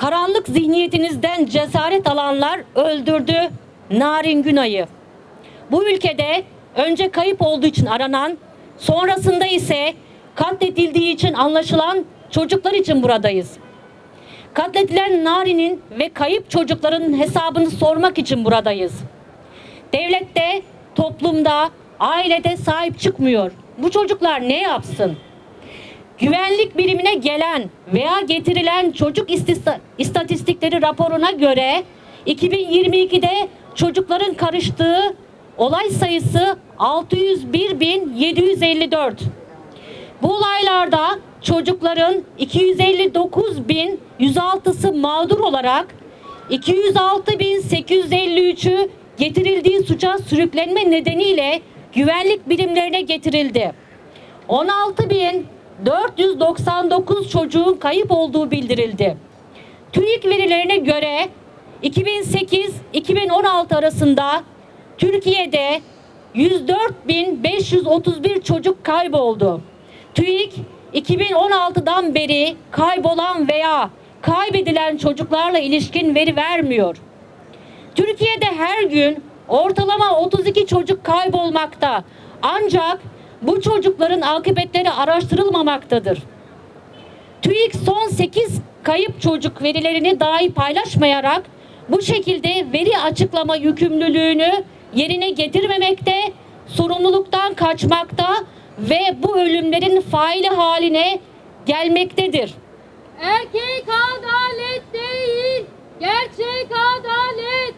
karanlık zihniyetinizden cesaret alanlar öldürdü Narin Günay'ı. Bu ülkede önce kayıp olduğu için aranan, sonrasında ise katledildiği için anlaşılan çocuklar için buradayız. Katledilen Nari'nin ve kayıp çocukların hesabını sormak için buradayız. Devlet de, toplumda, ailede sahip çıkmıyor. Bu çocuklar ne yapsın? Güvenlik birimine gelen veya getirilen çocuk istatistikleri raporuna göre 2022'de çocukların karıştığı olay sayısı 601.754. Bu olaylarda çocukların 259.106'sı mağdur olarak 206.853'ü getirildiği suça sürüklenme nedeniyle güvenlik birimlerine getirildi. 16.499 çocuğun kayıp olduğu bildirildi. TÜİK verilerine göre 2008-2016 arasında Türkiye'de 104.531 çocuk kayboldu. TÜİK 2016'dan beri kaybolan veya kaybedilen çocuklarla ilişkin veri vermiyor. Türkiye'de her gün ortalama 32 çocuk kaybolmakta. Ancak bu çocukların akıbetleri araştırılmamaktadır. TÜİK son 8 kayıp çocuk verilerini dahi paylaşmayarak bu şekilde veri açıklama yükümlülüğünü yerine getirmemekte, sorumluluktan kaçmakta ve bu ölümlerin faili haline gelmektedir. Erkek adalet değil, gerçek adalet.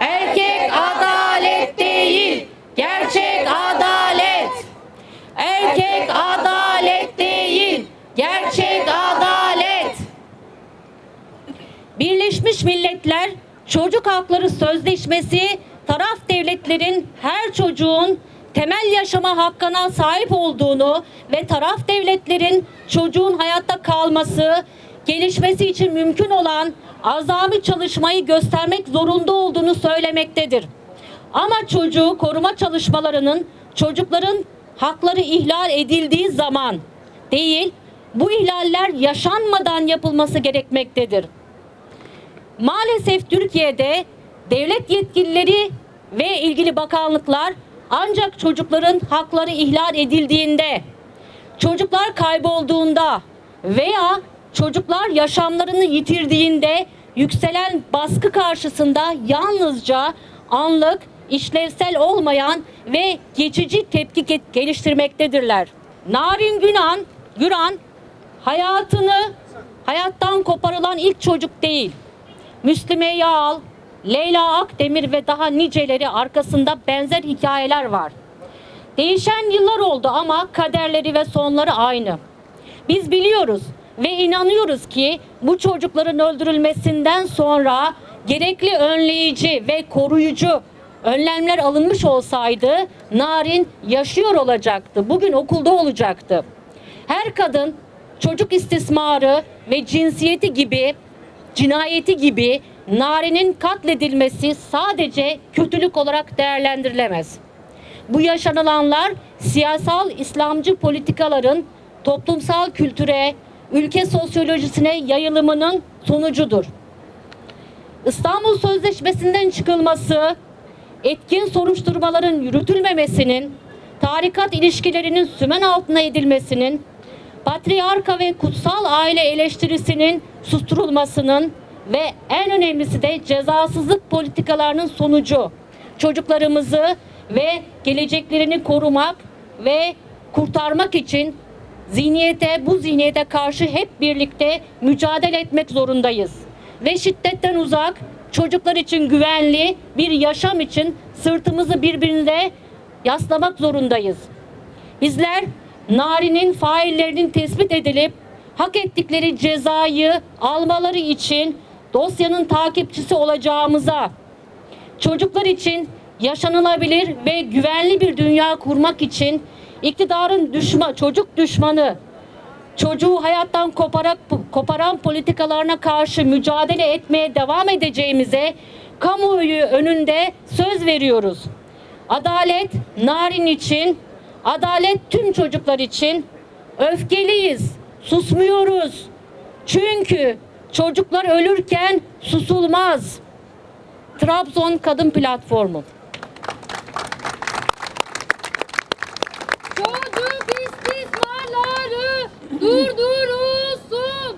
Erkek adalet değil, gerçek adalet. Erkek adalet değil, gerçek adalet. Birleşmiş Milletler Çocuk Hakları Sözleşmesi taraf devletlerin her çocuğun temel yaşama hakkına sahip olduğunu ve taraf devletlerin çocuğun hayatta kalması, gelişmesi için mümkün olan azami çalışmayı göstermek zorunda olduğunu söylemektedir. Ama çocuğu koruma çalışmalarının çocukların hakları ihlal edildiği zaman değil, bu ihlaller yaşanmadan yapılması gerekmektedir. Maalesef Türkiye'de devlet yetkilileri ve ilgili bakanlıklar ancak çocukların hakları ihlal edildiğinde, çocuklar kaybolduğunda veya çocuklar yaşamlarını yitirdiğinde yükselen baskı karşısında yalnızca anlık, işlevsel olmayan ve geçici tepki ge- geliştirmektedirler. Narin Günan, Güran hayatını hayattan koparılan ilk çocuk değil. Müslüme Yağal, Leyla Akdemir ve daha niceleri arkasında benzer hikayeler var. Değişen yıllar oldu ama kaderleri ve sonları aynı. Biz biliyoruz ve inanıyoruz ki bu çocukların öldürülmesinden sonra gerekli önleyici ve koruyucu önlemler alınmış olsaydı Narin yaşıyor olacaktı. Bugün okulda olacaktı. Her kadın çocuk istismarı ve cinsiyeti gibi cinayeti gibi Nari'nin katledilmesi sadece kötülük olarak değerlendirilemez. Bu yaşanılanlar siyasal İslamcı politikaların toplumsal kültüre, ülke sosyolojisine yayılımının sonucudur. İstanbul Sözleşmesi'nden çıkılması, etkin soruşturmaların yürütülmemesinin, tarikat ilişkilerinin sümen altına edilmesinin, patriarka ve kutsal aile eleştirisinin susturulmasının ve en önemlisi de cezasızlık politikalarının sonucu çocuklarımızı ve geleceklerini korumak ve kurtarmak için zihniyete bu zihniyete karşı hep birlikte mücadele etmek zorundayız. Ve şiddetten uzak, çocuklar için güvenli bir yaşam için sırtımızı birbirine yaslamak zorundayız. Bizler Nari'nin faillerinin tespit edilip hak ettikleri cezayı almaları için dosyanın takipçisi olacağımıza, çocuklar için yaşanılabilir ve güvenli bir dünya kurmak için iktidarın düşman, çocuk düşmanı, çocuğu hayattan koparak, koparan politikalarına karşı mücadele etmeye devam edeceğimize kamuoyu önünde söz veriyoruz. Adalet narin için, adalet tüm çocuklar için öfkeliyiz, susmuyoruz. Çünkü Çocuklar ölürken susulmaz. Trabzon Kadın Platformu. Çocuk istismarları durdurulsun.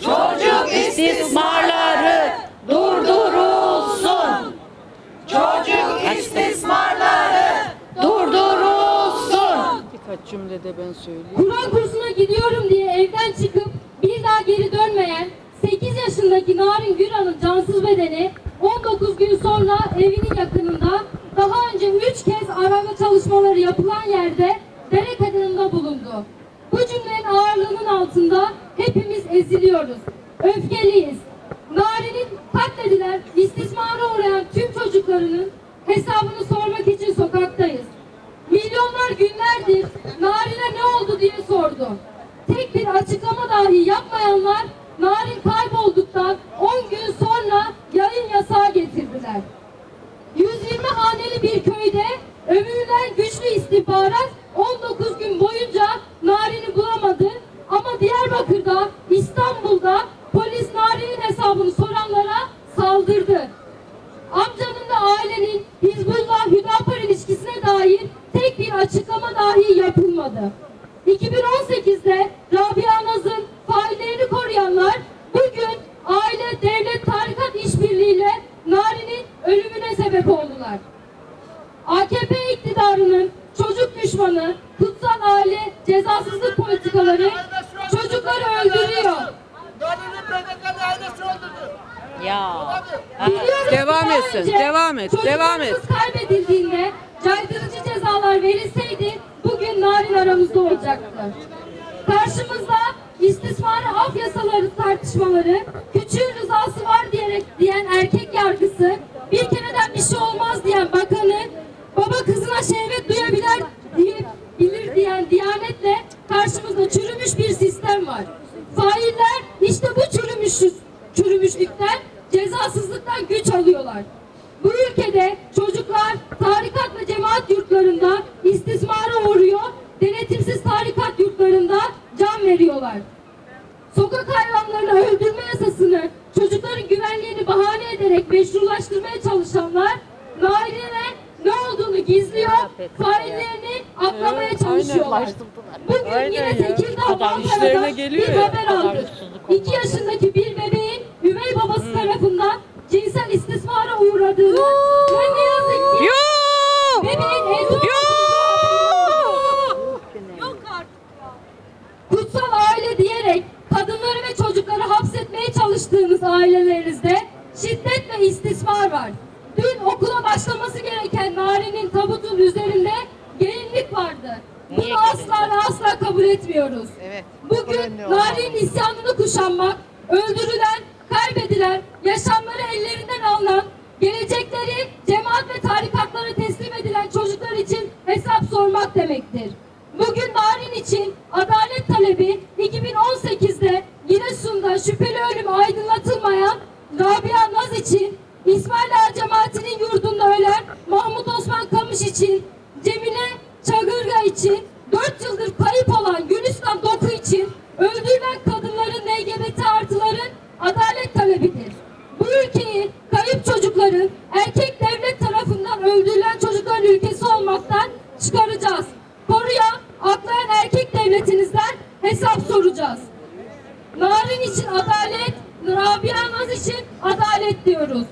Çocuk istismarları durdurulsun. Çocuk istismarları durdurulsun. Cümlede ben söyleyeyim. Kur'an kursuna gidiyorum diye evden çıkıp bir daha geri dönmeyen 8 yaşındaki Narin Güran'ın cansız bedeni 19 gün sonra evinin yakınında daha önce 3 kez arama çalışmaları yapılan yerde dere kenarında bulundu. Bu cümlenin ağırlığının altında hepimiz eziliyoruz. Öfkeliyiz. Narin'in katledilen, istismara uğrayan tüm çocuklarının hesabını sormak için sokaktayız. Milyonlar günlerdir Narin'e ne oldu sordu. Tek bir açıklama dahi yapmayanlar Narin kaybolduktan 10 gün sonra yayın yasağı getirdiler. 120 haneli bir köyde övünülen güçlü istihbarat 19 gün boyunca Narin'i bulamadı. Ama Diyarbakır'da, İstanbul'da polis Narin'in hesabını soranlara saldırdı. Amcanın da ailenin Hizbullah Hüdapar ilişkisine dair tek bir açıklama dahi yapılmadı. 2018'de Rabia Naz'ın faillerini koruyanlar bugün aile devlet tarikat işbirliğiyle Nari'nin ölümüne sebep oldular. AKP iktidarının çocuk düşmanı, kutsal aile cezasızlık politikaları çocukları öldürüyor. Nari'nin BDK'lı ailesi öldürdü. Ya. Biliyoruz Devam ki daha etsin, önce devam et, devam et. çocuklarımız kaybedildiğinde caydırıcı cezalar verilseydi bugün narin aramızda olacaktı. Karşımızda istismarı af yasaları tartışmaları, küçüğün rızası var diyerek diyen erkek yargısı, bir kereden bir şey olmaz diyen bakanı, baba kızına şehvet duyabilir diye, bilir diyen diyanetle karşımızda çürümüş bir sistem var. Failler işte bu çürümüş, çürümüşlükten, cezasızlıktan güç alıyorlar. Bu ülkede çocuklar tarikat ve cemaat yurtlarında istismara uğruyor, denetimsiz tarikat yurtlarında can veriyorlar. Sokak hayvanlarını öldürme yasasını çocukların güvenliğini bahane ederek meşrulaştırmaya çalışanlar Naile'ne ne olduğunu gizliyor, faillerini aklamaya Evet, çalışıyorlar. aynen. Bugün Aynen yine ya. Tekirdağ geliyor bir ya. haber aldık. 2 yaşındaki bir bebeğin üvey babası tarafından cinsel istismara uğradığını ve ne yazık ki Yoo! bebeğin evde Yoo! kutsal aile diyerek kadınları ve çocukları hapsetmeye çalıştığınız ailelerinizde şiddet ve istismar var. Dün okula başlaması gereken Nari'nin tabutun üzerinde gelinlik vardı. Bunu asla ve asla kabul etmiyoruz. Evet. Bugün Nari'nin isyanını kuşanmak, öldürülen, kaybedilen, yaşamları ellerinden alınan, gelecekleri cemaat ve tarikatlara teslim edilen çocuklar için hesap sormak demektir. Bugün Narin için adalet talebi 2018'de Giresun'da şüpheli ölüm aydınlatılmayan Rabia Naz için, İsmail Ağa cemaatinin yurdunda ölen Mahmut Osman Kamış için, Cemile Çagırga için, 4 yıldır kayıp olan Gülistan Doku için, öldürülen kadınların LGBT artıların adalet talebidir. Bu ülkeyi kayıp çocukların erkek devlet tarafından öldürülen çocukların ülkesi olmaktan çıkaracağız. Koruyan, aklayan erkek devletinizden hesap soracağız. Narin için adalet, Rabia Naz için adalet diyoruz.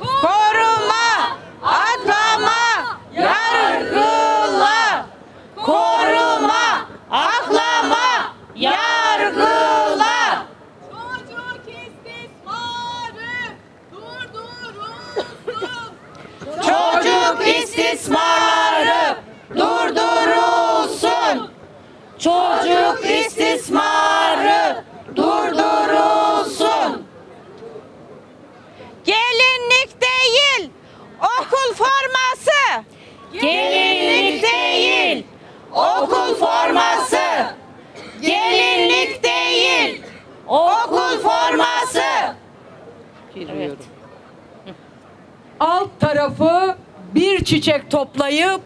Koruma, aklama, yargıla. Koruma, aklama, yargıla. Çocuk istismarı durdurulsun. Çocuk istismarları durdurulsun. Çocuk istismarı durdurulsun. Gelinlik değil, okul forması. Gelinlik değil, okul forması. Gelinlik değil, okul forması. Evet. alt tarafı bir çiçek toplayıp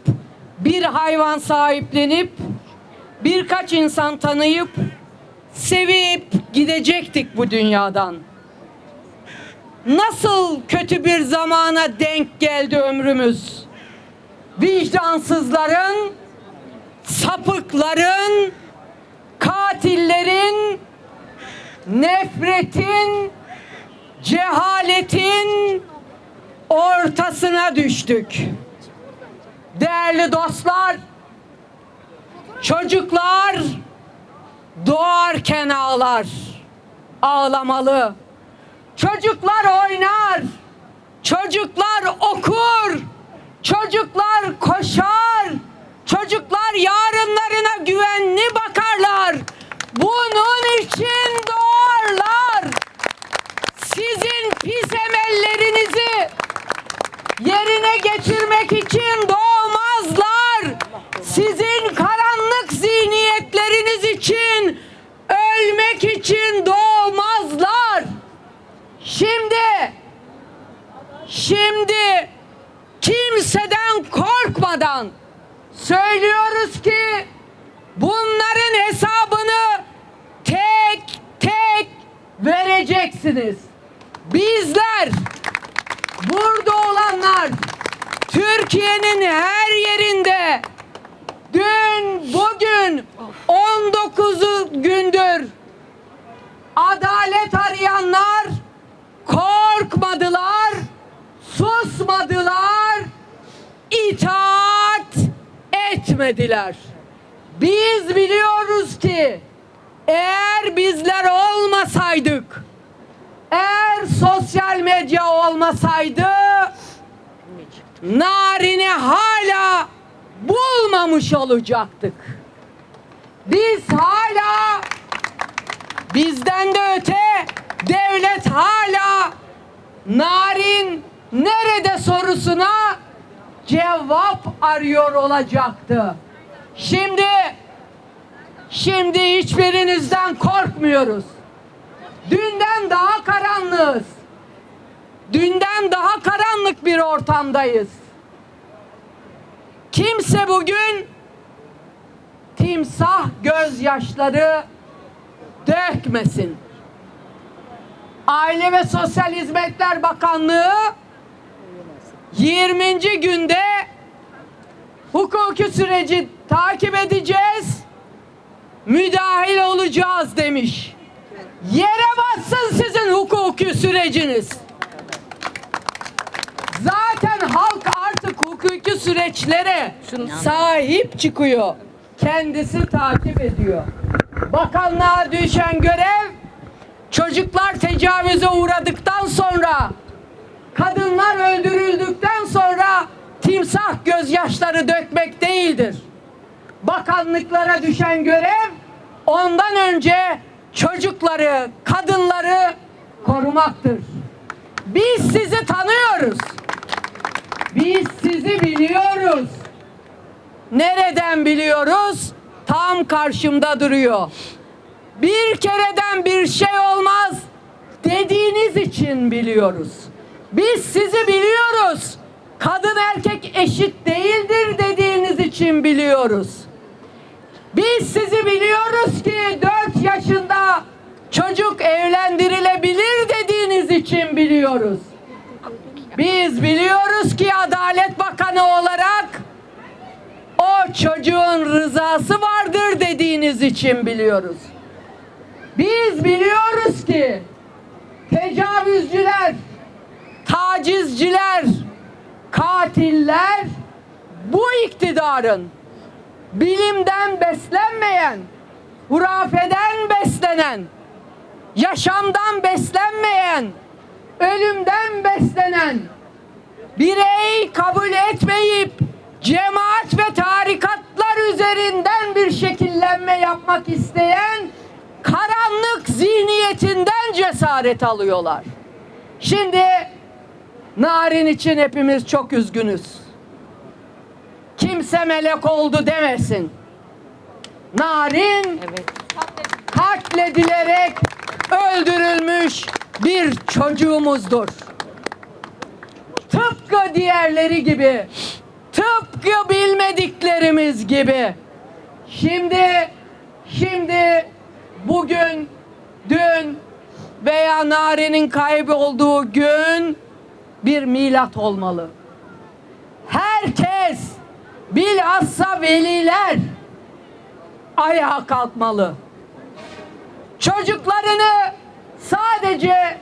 bir hayvan sahiplenip birkaç insan tanıyıp sevip gidecektik bu dünyadan. Nasıl kötü bir zamana denk geldi ömrümüz. Vicdansızların, sapıkların, katillerin, nefretin, cehaletin ortasına düştük. Değerli dostlar, çocuklar doğarken ağlar, ağlamalı. Çocuklar oynar, çocuklar okur, çocuklar koşar, çocuklar yarınlarına güvenli bakarlar. Bunun için yerine getirmek için doğmazlar. Sizin karanlık zihniyetleriniz için ölmek için doğmazlar. Şimdi şimdi kimseden korkmadan söylüyoruz ki bunların hesabını tek tek vereceksiniz. Bizler burada olanlar Türkiye'nin her yerinde dün bugün 19 gündür adalet arayanlar korkmadılar, susmadılar, itaat etmediler. Biz biliyoruz ki eğer bizler olmasaydık, eğer sosyal medya olmasaydı narini hala bulmamış olacaktık. Biz hala bizden de öte devlet hala narin nerede sorusuna cevap arıyor olacaktı. Şimdi şimdi hiçbirinizden korkmuyoruz. Dünden daha karanlığız. Dünden daha karanlık bir ortamdayız. Kimse bugün timsah gözyaşları dökmesin. Aile ve Sosyal Hizmetler Bakanlığı 20. günde hukuki süreci takip edeceğiz, müdahil olacağız demiş. Yere bassın sizin hukuki süreciniz. Zaten halk artık hukuki süreçlere sahip çıkıyor. Kendisi takip ediyor. Bakanlığa düşen görev çocuklar tecavüze uğradıktan sonra kadınlar öldürüldükten sonra timsah gözyaşları dökmek değildir. Bakanlıklara düşen görev ondan önce çocukları, kadınları korumaktır. Biz sizi tanıyoruz. Biz sizi biliyoruz. Nereden biliyoruz? Tam karşımda duruyor. Bir kereden bir şey olmaz dediğiniz için biliyoruz. Biz sizi biliyoruz. Kadın erkek eşit değildir dediğiniz için biliyoruz. Biz sizi biliyoruz ki 4 yaşında çocuk evlendirilebilir dediğiniz için biliyoruz. Biz biliyoruz ki Adalet Bakanı olarak o çocuğun rızası vardır dediğiniz için biliyoruz. Biz biliyoruz ki tecavüzcüler, tacizciler, katiller bu iktidarın bilimden beslenmeyen, hurafeden beslenen, yaşamdan beslenmeyen, ölümden beslenen, birey kabul etmeyip cemaat ve tarikatlar üzerinden bir şekillenme yapmak isteyen karanlık zihniyetinden cesaret alıyorlar. Şimdi Narin için hepimiz çok üzgünüz. Kimse melek oldu demesin. Narin katledilerek öldürülmüş bir çocuğumuzdur. Tıpkı diğerleri gibi, tıpkı bilmediklerimiz gibi Şimdi, şimdi, bugün, dün veya Nare'nin kaybolduğu gün bir milat olmalı. Herkes, bilhassa veliler ayağa kalkmalı. Çocuklarını sadece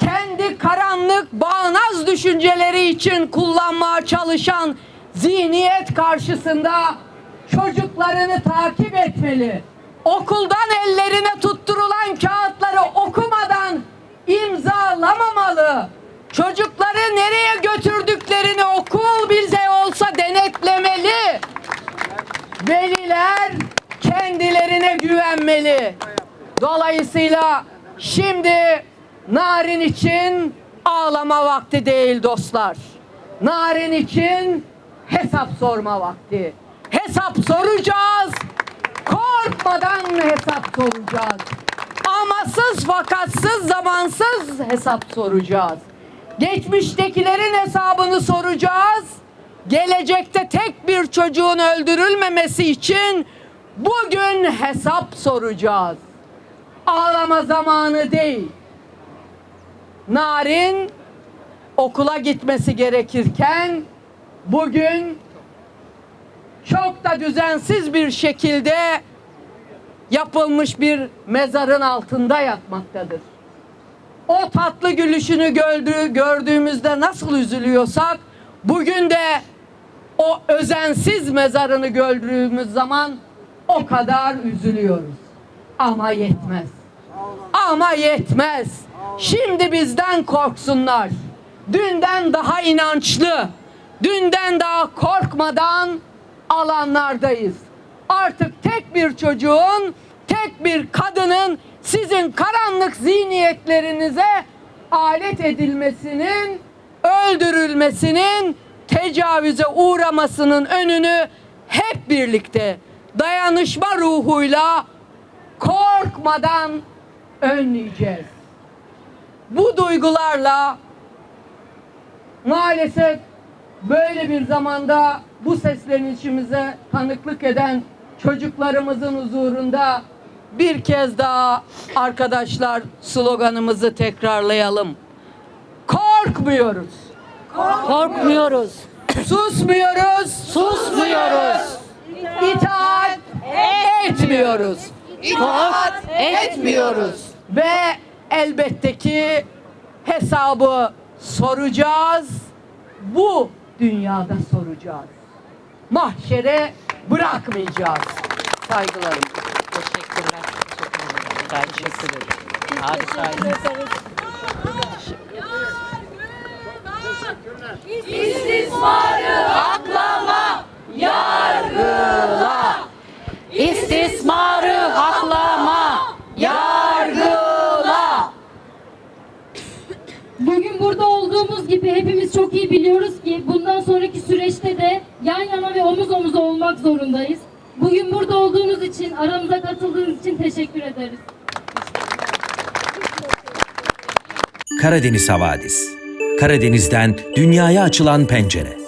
kendi karanlık bağnaz düşünceleri için kullanmaya çalışan zihniyet karşısında çocuklarını takip etmeli. Okuldan ellerine tutturulan kağıtları okumadan imzalamamalı. Çocukları nereye götürdüklerini okul bize olsa denetlemeli. Veliler kendilerine güvenmeli. Dolayısıyla şimdi Narin için ağlama vakti değil dostlar. Narin için hesap sorma vakti. Hesap soracağız. Korkmadan hesap soracağız. Amasız fakatsız zamansız hesap soracağız. Geçmiştekilerin hesabını soracağız. Gelecekte tek bir çocuğun öldürülmemesi için bugün hesap soracağız. Ağlama zamanı değil. Narin okula gitmesi gerekirken bugün çok da düzensiz bir şekilde yapılmış bir mezarın altında yatmaktadır. O tatlı gülüşünü gördüğü, gördüğümüzde nasıl üzülüyorsak bugün de o özensiz mezarını gördüğümüz zaman o kadar üzülüyoruz. Ama yetmez. Ama yetmez. Şimdi bizden korksunlar. Dünden daha inançlı, dünden daha korkmadan alanlardayız. Artık tek bir çocuğun, tek bir kadının sizin karanlık zihniyetlerinize alet edilmesinin, öldürülmesinin, tecavüze uğramasının önünü hep birlikte dayanışma ruhuyla korkmadan önleyeceğiz. Bu duygularla maalesef böyle bir zamanda bu seslenişimize tanıklık eden çocuklarımızın huzurunda bir kez daha arkadaşlar sloganımızı tekrarlayalım. Korkmuyoruz. Korkmuyoruz. Susmuyoruz. Susmuyoruz. İtaat etmiyoruz. İtaat etmiyoruz. Ve elbette ki hesabı soracağız. Bu dünyada soracağız. Mahşere bırakmayacağız. Saygılarım. Teşekkürler. Teşekkür ederim. Harikaydı. İstismarı haklama, yargıla. Bugün burada olduğumuz gibi hepimiz çok iyi biliyoruz ki bundan sonraki süreçte de yan yana ve omuz omuza olmak zorundayız. Bugün burada olduğunuz için, aramıza katıldığınız için teşekkür ederiz. Karadeniz Havadis. Karadeniz'den dünyaya açılan pencere.